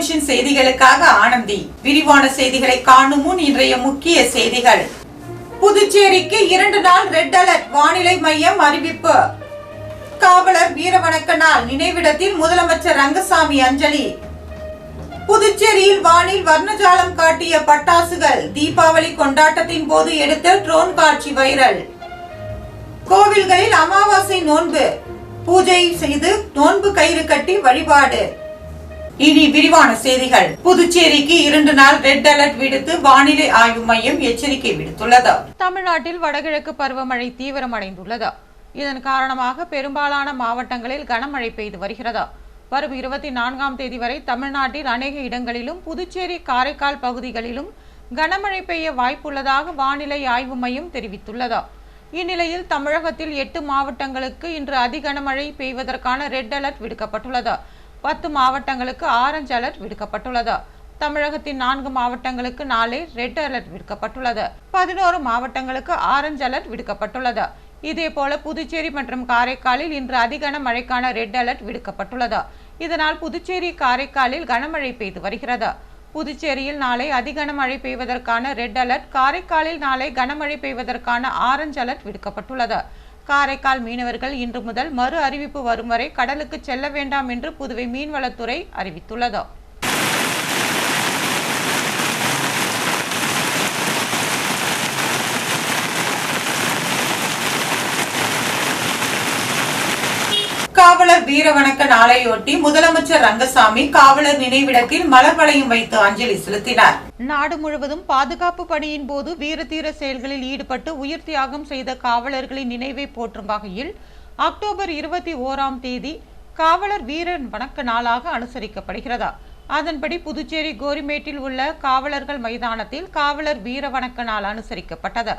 Vision செய்திகளுக்காக ஆனந்தி. விரிவான செய்திகளை காணும் முன் இன்றைய முக்கிய செய்திகள். புதுச்சேரிக்கு இரண்டு நாள் ரெட் அலர்ட் வானிலை மையம் அறிவிப்பு. காவலர் வீரவணக்க நாள் நினைவிடத்தில் முதலமைச்சர் ரங்கசாமி அஞ்சலி. புதுச்சேரியில் வானில் வர்ணஜாலம் காட்டிய பட்டாசுகள் தீபாவளி கொண்டாட்டத்தின் போது எடுத்த ட்ரோன் காட்சி வைரல். கோவில்களில் அமாவாசை நோன்பு. பூஜை செய்து நோன்பு கயிறு கட்டி வழிபாடு. இனி விரிவான செய்திகள். புதுச்சேரிக்கு இரண்டு நாள் ரெட் அலர்ட் விடுத்து வானிலை ஆய்வு மையம் எச்சரிக்கை விடுத்துள்ளது. தமிழ்நாட்டில் வடகிழக்கு பருவமழை தீவிரமடைந்துள்ளது. இதன் காரணமாக பெரும்பாலான மாவட்டங்களில் கனமழை பெய்து வருகிறது. வரும் இருபத்தி நான்காம் தேதி வரை தமிழ்நாட்டில் அநேக இடங்களிலும் புதுச்சேரி காரைக்கால் பகுதிகளிலும் கனமழை பெய்ய வாய்ப்புள்ளதாக வானிலை ஆய்வு மையம் தெரிவித்துள்ளது. இந்நிலையில் தமிழகத்தில் எட்டு மாவட்டங்களுக்கு இன்று அதிகனமழை பெய்வதற்கான ரெட் அலர்ட் விடுக்கப்பட்டுள்ளது. பத்து மாவட்டங்களுக்கு ஆரஞ்சு அலர்ட் விடுக்கப்பட்டுள்ளது. தமிழகத்தின் நான்கு மாவட்டங்களுக்கு நாளை ரெட் அலர்ட் விடுக்கப்பட்டுள்ளது. பதினோரு மாவட்டங்களுக்கு ஆரஞ்சு அலர்ட் விடுக்கப்பட்டுள்ளது. இதேபோல புதுச்சேரி மற்றும் காரைக்காலில் இன்று அதிகன மழைக்கான ரெட் அலர்ட் விடுக்கப்பட்டுள்ளது. இதனால் புதுச்சேரி காரைக்காலில் கனமழை பெய்து வருகிறது. புதுச்சேரியில் நாளை அதிகன மழை பெய்வதற்கான ரெட் அலர்ட் காரைக்காலில் நாளை கனமழை பெய்வதற்கான ஆரஞ்சு அலர்ட் விடுக்கப்பட்டுள்ளது. காரைக்கால் மீனவர்கள் இன்று முதல் மறு அறிவிப்பு வரும் வரை கடலுக்கு செல்ல வேண்டாம் என்று புதுவை மீன்வளத்துறை அறிவித்துள்ளது. வீர வணக்க நாளையொட்டி முதலமைச்சர் ரங்கசாமி காவலர் நினைவிடத்தில் மலர் வளையம் வைத்து அஞ்சலி செலுத்தினார். நாடு முழுவதும் பாதுகாப்பு பணியின் போது வீரதீர செயல்களில் ஈடுபட்டு உயிர் தியாகம் செய்த காவலர்களின் நினைவை போற்றும் வகையில் அக்டோபர் இருபத்தி ஓராம் தேதி காவலர் வீரன் வணக்க நாளாக அனுசரிக்கப்படுகிறதா? அதன்படி புதுச்சேரி கோரிமேட்டில் உள்ள காவலர்கள் மைதானத்தில் காவலர் வீர வணக்க நாள் அனுசரிக்கப்பட்டது.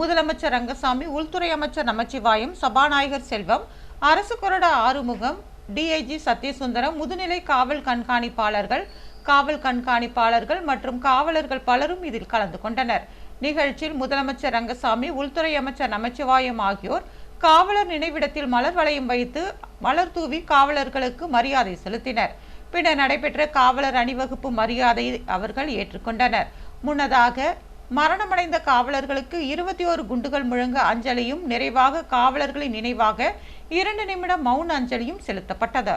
முதலமைச்சர் ரங்கசாமி உள்துறை அமைச்சர் நமச்சிவாயம் சபாநாயகர் செல்வம் அரசு கொறடா ஆறுமுகம் டிஐஜி சத்யசுந்தரம் முதுநிலை காவல் கண்காணிப்பாளர்கள் காவல் கண்காணிப்பாளர்கள் மற்றும் காவலர்கள் பலரும் இதில் கலந்து கொண்டனர். நிகழ்ச்சியில் முதலமைச்சர் ரங்கசாமி உள்துறை அமைச்சர் நமச்சிவாயம் ஆகியோர் காவலர் நினைவிடத்தில் மலர் வளையம் வைத்து மலர் தூவி காவலர்களுக்கு மரியாதை செலுத்தினர். பின்னர் நடைபெற்ற காவலர் அணிவகுப்பு மரியாதை அவர்கள் ஏற்றுக்கொண்டனர். முன்னதாக மரணமடைந்த காவலர்களுக்கு இருபத்தி ஓரு குண்டுகள் முழங்க அஞ்சலியும் நிறைவாக காவலர்களின் நினைவாக இரண்டு நிமிடம் மௌன அஞ்சலியும் செலுத்தப்பட்டது.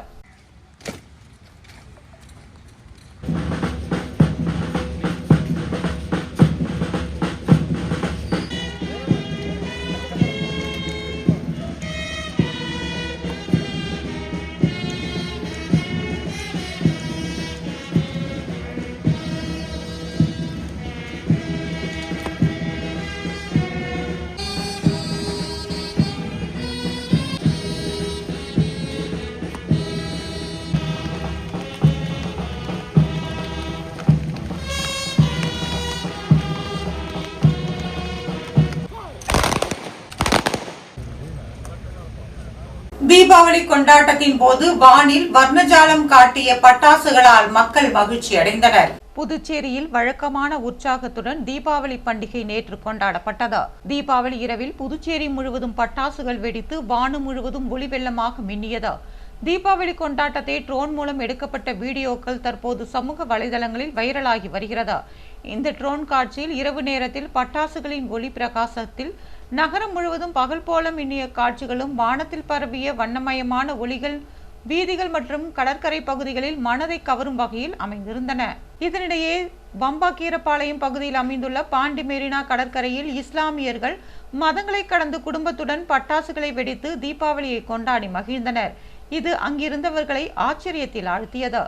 தீபாவளி கொண்டாட்டத்தின் போது வானில் வர்ணஜாலம் காட்டிய பட்டாசுகளால் மக்கள் மகிழ்ச்சி அடைந்தனர். புதுச்சேரியில் வழக்கமான உற்சாகத்துடன் தீபாவளி பண்டிகை நேற்று கொண்டாடப்பட்டது. தீபாவளி இரவில் புதுச்சேரி முழுவதும் பட்டாசுகள் வெடித்து வானு முழுவதும் ஒளி வெள்ளமாக மின்னியது. தீபாவளி கொண்டாட்டத்தை ட்ரோன் மூலம் எடுக்கப்பட்ட வீடியோக்கள் தற்போது சமூக வலைதளங்களில் வைரலாகி வருகிறது. இந்த ட்ரோன் காட்சியில் இரவு நேரத்தில் பட்டாசுகளின் ஒளி பிரகாசத்தில் நகரம் முழுவதும் பகல் போல மின்னிய காட்சிகளும் வானத்தில் பரவிய வண்ணமயமான ஒளிகள் வீதிகள் மற்றும் கடற்கரை பகுதிகளில் மனதை கவரும் வகையில் அமைந்திருந்தன. இதனிடையே பம்பாக்கீரப்பாளையம் பகுதியில் அமைந்துள்ள பாண்டி மெரினா கடற்கரையில் இஸ்லாமியர்கள் மதங்களை கடந்து குடும்பத்துடன் பட்டாசுகளை வெடித்து தீபாவளியை கொண்டாடி மகிழ்ந்தனர். இது அங்கிருந்தவர்களை ஆச்சரியத்தில் ஆழ்த்தியது.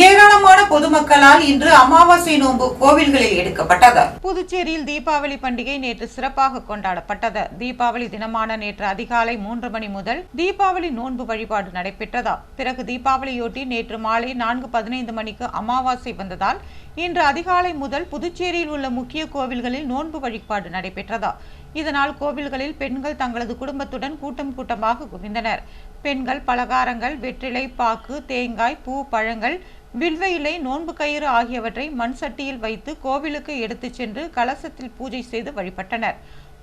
ஏராளமான பொதுமக்களால் இன்று அமாவாசை நோன்பு கோவில்களில் எடுக்கப்பட்டது. புதுச்சேரியில் தீபாவளி பண்டிகை நேற்று சிறப்பாக கொண்டாடப்பட்டது. தீபாவளி தினமான நேற்று அதிகாலை மூன்று மணி முதல் தீபாவளி நோன்பு வழிபாடு நடைபெற்றதா. பிறகு தீபாவளியொட்டி நேற்று மாலை நான்கு பதினைந்து மணிக்கு அமாவாசை வந்ததால் இன்று அதிகாலை முதல் புதுச்சேரியில் உள்ள முக்கிய கோவில்களில் நோன்பு வழிபாடு நடைபெற்றதா. இதனால் கோவில்களில் பெண்கள் தங்களது குடும்பத்துடன் கூட்டம் கூட்டமாக குவிந்தனர். பெண்கள் பலகாரங்கள் வெற்றிலை பாக்கு தேங்காய் பூ பழங்கள் வில்வ இலை நோன்பு கயிறு ஆகியவற்றை மண் சட்டியில் வைத்து கோவிலுக்கு எடுத்துச் சென்று கலசத்தில் பூஜை செய்து வழிபட்டனர்.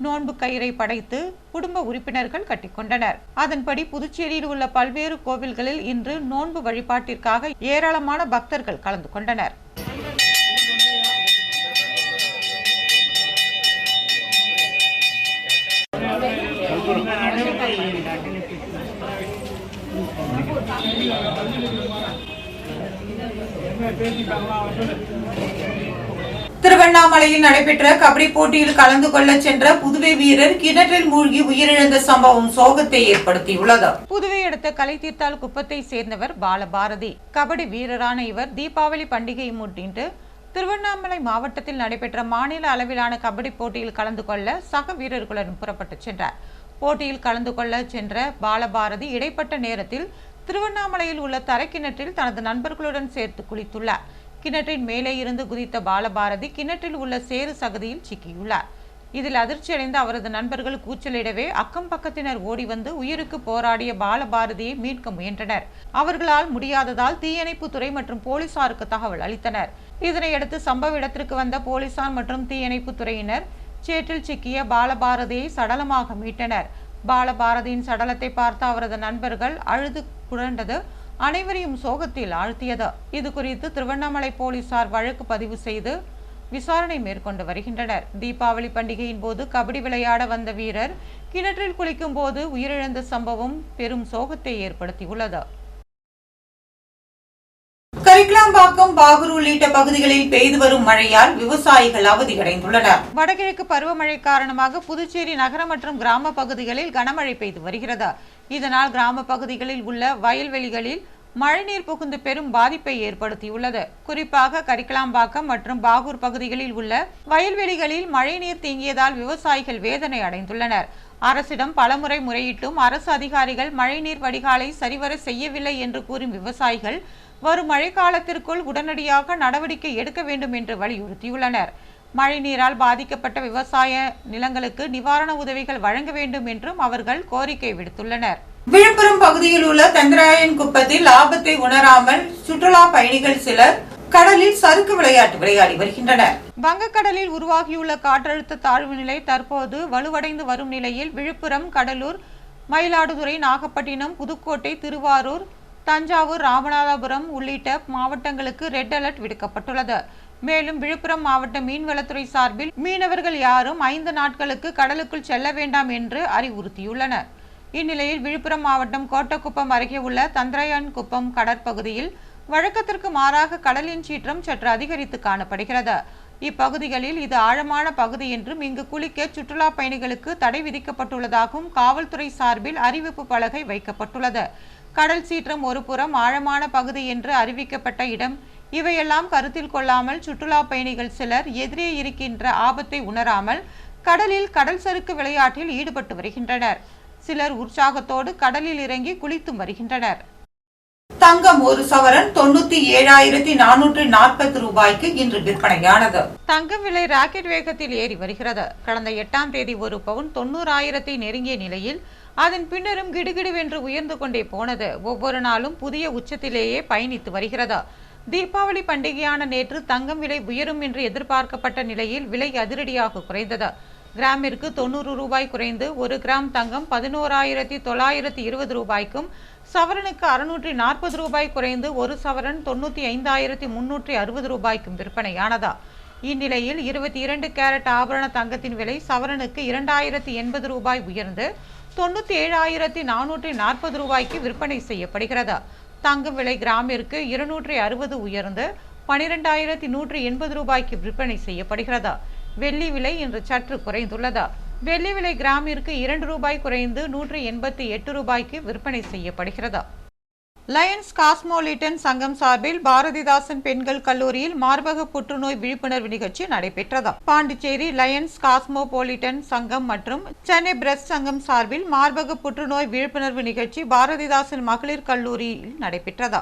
நோன்பு கயிறை படைத்து குடும்ப உறுப்பினர்கள் கட்டிக்கொண்டனர் அதன்படி புதுச்சேரியில் உள்ள பல்வேறு கோவில்களில் இன்று நோன்பு வழிபாட்டிற்காக ஏராளமான பக்தர்கள் கலந்து கொண்டனர். திருவண்ணாமலையில் நடைபெற்ற கபடி போட்டியில் கலந்து கொள்ள சென்ற புதுவை வீரர் கிணற்றில் மூழ்கி உயிரிழந்த சம்பவம் சோகத்தை ஏற்படுத்தியுள்ளது. புதுவை அடுத்த கலைத்தீர்த்தால் குப்பத்தை சேர்ந்தவர் பாலபாரதி. கபடி வீரரான இவர் தீபாவளி பண்டிகையை முன்னிட்டு திருவண்ணாமலை மாவட்டத்தில் நடைபெற்ற மாநில அளவிலான கபடி போட்டியில் கலந்து கொள்ள சக வீரர்களுடன் புறப்பட்டு சென்றார். போட்டியில் கலந்து கொள்ள சென்ற பாலபாரதி இடைப்பட்ட நேரத்தில் திருவண்ணாமலையில் உள்ள தரைக்கிணற்றில் தனது நண்பர்களுடன் சேர்த்து குளித்துள்ளார். கிணற்றின் மேலே இருந்து குதித்த பாலபாரதி கிணற்றில் உள்ள சேறு சகதியில் சிக்கியுள்ளார். இதில் அதிர்ச்சியடைந்த அவரது நண்பர்கள் கூச்சலிடவே அக்கம் பக்கத்தினர் ஓடி வந்து உயிருக்கு போராடிய பாலபாரதியை மீட்க முயன்றனர். அவர்களால் முடியாததால் தீயணைப்புத்துறை மற்றும் போலீசாருக்கு தகவல் அளித்தனர். இதனையடுத்து சம்பவ இடத்திற்கு வந்த போலீசார் மற்றும் தீயணைப்பு துறையினர் சேற்றில் சிக்கிய பாலபாரதியை சடலமாக மீட்டனர். பாலபாரதியின் சடலத்தை பார்த்த அவரது நண்பர்கள் அழுது புரண்டது அனைவரையும் சோகத்தில் ஆழ்த்தியது. இது குறித்து திருவண்ணாமலை போலீசார் வழக்கு பதிவு செய்து விசாரணை மேற்கொண்டு வருகின்றனர். தீபாவளி பண்டிகையின் போது கபடி விளையாட வந்த வீரர் கிணற்றில் குளிக்கும் போது உயிரிழந்த சம்பவம் பெரும் சோகத்தை ஏற்படுத்தியுள்ளது. கரிக்கலாம்பாக்கம் பாகூர் உள்ளிட்ட பகுதிகளில் பெய்து வரும் மழையால் விவசாயிகள் அவதியடைந்துள்ளனர். வடகிழக்கு பருவமழை காரணமாக புதுச்சேரி நகர மற்றும் கிராம பகுதிகளில் கனமழை பெய்து வருகிறது. இதனால் கிராம பகுதிகளில் உள்ள வயல்வெளிகளில் மழைநீர் புகுந்து பெரும் பாதிப்பை ஏற்படுத்தியுள்ளது. குறிப்பாக கரிக்கலாம்பாக்கம் மற்றும் பாகூர் பகுதிகளில் உள்ள வயல்வெளிகளில் மழைநீர் தேங்கியதால் விவசாயிகள் வேதனை அடைந்துள்ளனர். அரசிடம் பலமுறை முறையிட்டும் அரசு அதிகாரிகள் மழைநீர் வடிகாலை சரிவர செய்யவில்லை என்று கூறும் விவசாயிகள் வரும் மழைக்காலத்திற்குள் உடனடியாக நடவடிக்கை எடுக்க வேண்டும் என்று வலியுறுத்தியுள்ளனர். மழைநீரால் பாதிக்கப்பட்ட விவசாய நிலங்களுக்கு நிவாரண உதவிகள் வழங்க வேண்டும் என்றும் அவர்கள் கோரிக்கை விடுத்துள்ளனர். விழுப்புரம் பகுதியில் உள்ள தந்திராயன் குப்பத்தில் ஆபத்தை உணராமல் சுற்றுலா பயணிகள் சிலர் கடலில் சறுக்கு விளையாட்டு விளையாடி வருகின்றனர். வங்கக்கடலில் உருவாகியுள்ள காற்றழுத்த தாழ்வு நிலை தற்போது வலுவடைந்து வரும் நிலையில் விழுப்புரம் கடலூர் மயிலாடுதுறை நாகப்பட்டினம் புதுக்கோட்டை திருவாரூர் தஞ்சாவூர் ராமநாதபுரம் உள்ளிட்ட மாவட்டங்களுக்கு ரெட் அலர்ட் விடுக்கப்பட்டுள்ளது. மேலும் விழுப்புரம் மாவட்ட மீன்வளத்துறை சார்பில் மீனவர்கள் யாரும் ஐந்து நாட்களுக்கு கடலுக்குள் செல்ல வேண்டாம் என்று அறிவுறுத்தியுள்ளனர். இந்நிலையில் விழுப்புரம் மாவட்டம் கோட்டக்குப்பம் அருகே உள்ள தந்திரயான் குப்பம் கடற்பகுதியில் வழக்கத்திற்கு மாறாக கடலின் சீற்றம் சற்று அதிகரித்து காணப்படுகிறது. இப்பகுதிகளில் இது ஆழமான பகுதி என்றும் இங்கு குளிக்க சுற்றுலா பயணிகளுக்கு தடை விதிக்கப்பட்டுள்ளதாகவும் காவல்துறை சார்பில் அறிவிப்பு பலகை வைக்கப்பட்டுள்ளது. கடல் சீற்றம் ஒரு புறம் ஆழமான பகுதி என்று அறிவிக்கப்பட்ட இடம். இவையெல்லாம் கருத்தில் கொள்ளாமல் சுற்றுலா பயணிகள் சிலர் எதிரே இருக்கின்ற ஆபத்தை உணராமல் கடலில் கடல் சறுக்கு விளையாட்டில் ஈடுபட்டு வருகின்றனர். சிலர் உற்சாகத்தோடு கடலில் இறங்கி குளித்தும் வருகின்றனர். தங்கம் ஒரு சவரன் தொண்ணூத்தி ஏழாயிரத்தி நானூற்றி நாற்பது ரூபாய்க்கு இன்று விற்பனையானது. தங்கம் விலை ராக்கெட் வேகத்தில் ஏறி வருகிறது. கடந்த எட்டாம் தேதி ஒரு பவுன் தொண்ணூறாயிரத்தை நெருங்கிய நிலையில் அதன் பின்னரும் கிடுகிடுவென்று உயர்ந்து கொண்டே போனது. ஒவ்வொரு நாளும் புதிய உச்சத்திலேயே பயணித்து வருகிறது. தீபாவளி பண்டிகையான நேற்று தங்கம் விலை உயரும் என்று எதிர்பார்க்கப்பட்ட நிலையில் விலை அதிரடியாக குறைந்தது. கிராமிற்கு தொண்ணூறு ரூபாய் குறைந்து ஒரு கிராம் தங்கம் பதினோராயிரத்தி தொள்ளாயிரத்தி இருபது ரூபாய்க்கும் சவரனுக்கு அறுநூற்றி நாற்பது ரூபாய் குறைந்து ஒரு சவரன் தொண்ணூற்றி ஐந்தாயிரத்தி முன்னூற்றி அறுபது ரூபாய்க்கும் விற்பனையானதா. இந்நிலையில் இருபத்தி இரண்டு கேரட் ஆபரண தங்கத்தின் விலை சவரனுக்கு இரண்டாயிரத்தி எண்பது ரூபாய் உயர்ந்து தொண்ணூற்றி ஏழாயிரத்தி நானூற்றி நாற்பது ரூபாய்க்கு விற்பனை செய்யப்படுகிறது. தங்கம் விலை கிராமிற்கு இருநூற்றி அறுபது உயர்ந்து பனிரெண்டாயிரத்தி நூற்றி எண்பது ரூபாய்க்கு விற்பனை செய்யப்படுகிறது. வெள்ளி விலை இன்று சற்று குறைந்துள்ளது. வெள்ளி விலை கிராமிற்கு இரண்டு ரூபாய் குறைந்து நூற்றி எண்பத்தி எட்டு ரூபாய்க்கு விற்பனை செய்யப்படுகிறது. லயன்ஸ் காஸ்மோலிட்டன் சங்கம் சார்பில் பாரதிதாசன் பெண்கள் கல்லூரியில் மார்பக புற்றுநோய் விழிப்புணர்வு நிகழ்ச்சி நடைபெற்றது. பாண்டிச்சேரி லயன்ஸ் காஸ்மோபோலிட்டன் சங்கம் மற்றும் சென்னை பிரஸ்ட் சங்கம் சார்பில் மார்பக புற்றுநோய் விழிப்புணர்வு நிகழ்ச்சி பாரதிதாசன் மகளிர் கல்லூரியில் நடைபெற்றது.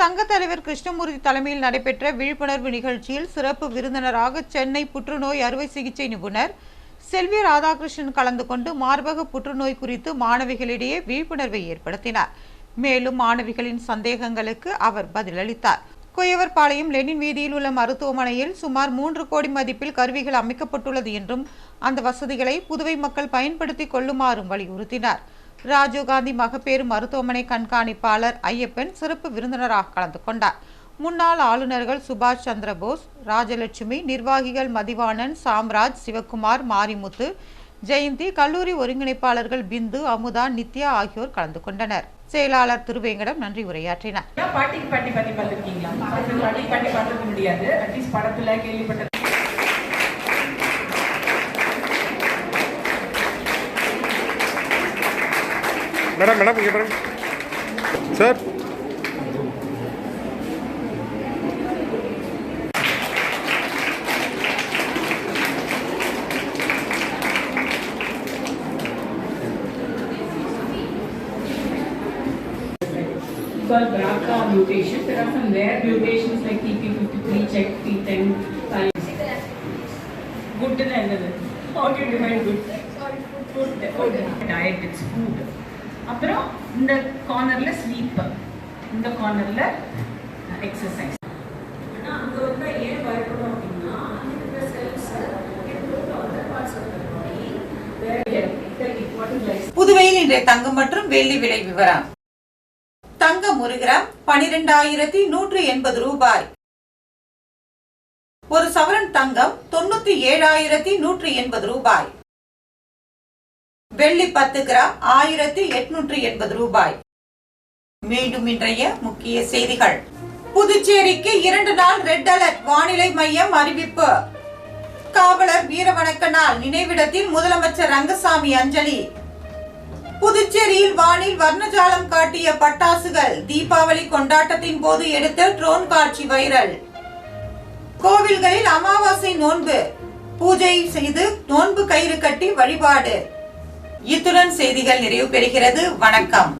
சங்க தலைவர் கிருஷ்ணமூர்த்தி தலைமையில் நடைபெற்ற விழிப்புணர்வு நிகழ்ச்சியில் சிறப்பு விருந்தினராக சென்னை புற்றுநோய் அறுவை சிகிச்சை நிபுணர் செல்வி ராதாகிருஷ்ணன் கலந்து கொண்டு மார்பக புற்றுநோய் குறித்து மாணவிகளிடையே விழிப்புணர்வை ஏற்படுத்தினார். மேலும் மாணவிகளின் சந்தேகங்களுக்கு அவர் பதிலளித்தார். குயவர்பாளையம் லெனின் வீதியில் உள்ள மருத்துவமனையில் சுமார் மூன்று கோடி மதிப்பில் கருவிகள் அமைக்கப்பட்டுள்ளது என்றும் அந்த வசதிகளை புதுவை மக்கள் பயன்படுத்தி கொள்ளுமாறும் வலியுறுத்தினார். ராஜீவ்காந்தி மகப்பேறு மருத்துவமனை கண்காணிப்பாளர் ஐயப்பன் சிறப்பு விருந்தினராக கலந்து கொண்டார். முன்னாள் ஆளுநர்கள் சுபாஷ் சந்திர போஸ் ராஜலட்சுமி நிர்வாகிகள் மதிவாணன் சாம்ராஜ் சிவக்குமார் மாரிமுத்து ஜெயந்தி கல்லூரி ஒருங்கிணைப்பாளர்கள் பிந்து அமுதா நித்யா ஆகியோர் கலந்து கொண்டனர். செயலாளர் திருவேங்கடம் நன்றி உரையாற்றினார். பாட்டிக்கு பாட்டி பாட்டி பார்த்துருக்கீங்களா? பாட்டிக்கு பாட்டி பார்த்துருக்க முடியாது. அட்லீஸ்ட் படத்துல கேள்விப்பட்ட madam madam sir called BRCA mutation. There are some rare mutations like TP53, check T10, good ன்னு என்னது how do you define good food food diet it's food அப்புறம் இந்த கார்னர்ல ஸ்லீப் இந்த கார்னர்ல எக்ஸசைஸ் ஆனா அங்க வந்து ஏன் பயப்படும் அப்படின்னா அங்க இருக்கிற செல்ஸ் புதுவையில் இன்றைய தங்கம் மற்றும் வெள்ளி விலை விவரம் தங்கம் ஒரு கிராம் பனிரெண்டாயிரத்தி நூற்று எண்பது ரூபாய். ஒரு சவரன் தங்கம் தொண்ணூத்தி ஏழாயிரத்தி நூற்று எண்பது ரூபாய். வெள்ளி பத்து கிராம் ஆயிரத்தி எட்நூற்று எண்பது ரூபாய். மீண்டும் இன்றைய முக்கிய செய்திகள். புதுச்சேரிக்கு இரண்டு நாள் ரெட் அலர்ட் வானிலை மையம் அறிவிப்பு. காவலர் வீரவணக்க நாள் நினைவிடத்தில் முதலமைச்சர் ரங்கசாமி அஞ்சலி. புதுச்சேரியில் வானில் வர்ணஜாலம் காட்டிய பட்டாசுகள் தீபாவளி கொண்டாட்டத்தின் போது எடுத்த ட்ரோன் காட்சி வைரல். கோவில்களில் அமாவாசை நோன்பு. பூஜை செய்து நோன்பு கயிறு கட்டி வழிபாடு. இத்துடன் செய்திகள் நிறைவு பெறுகிறது. வணக்கம்.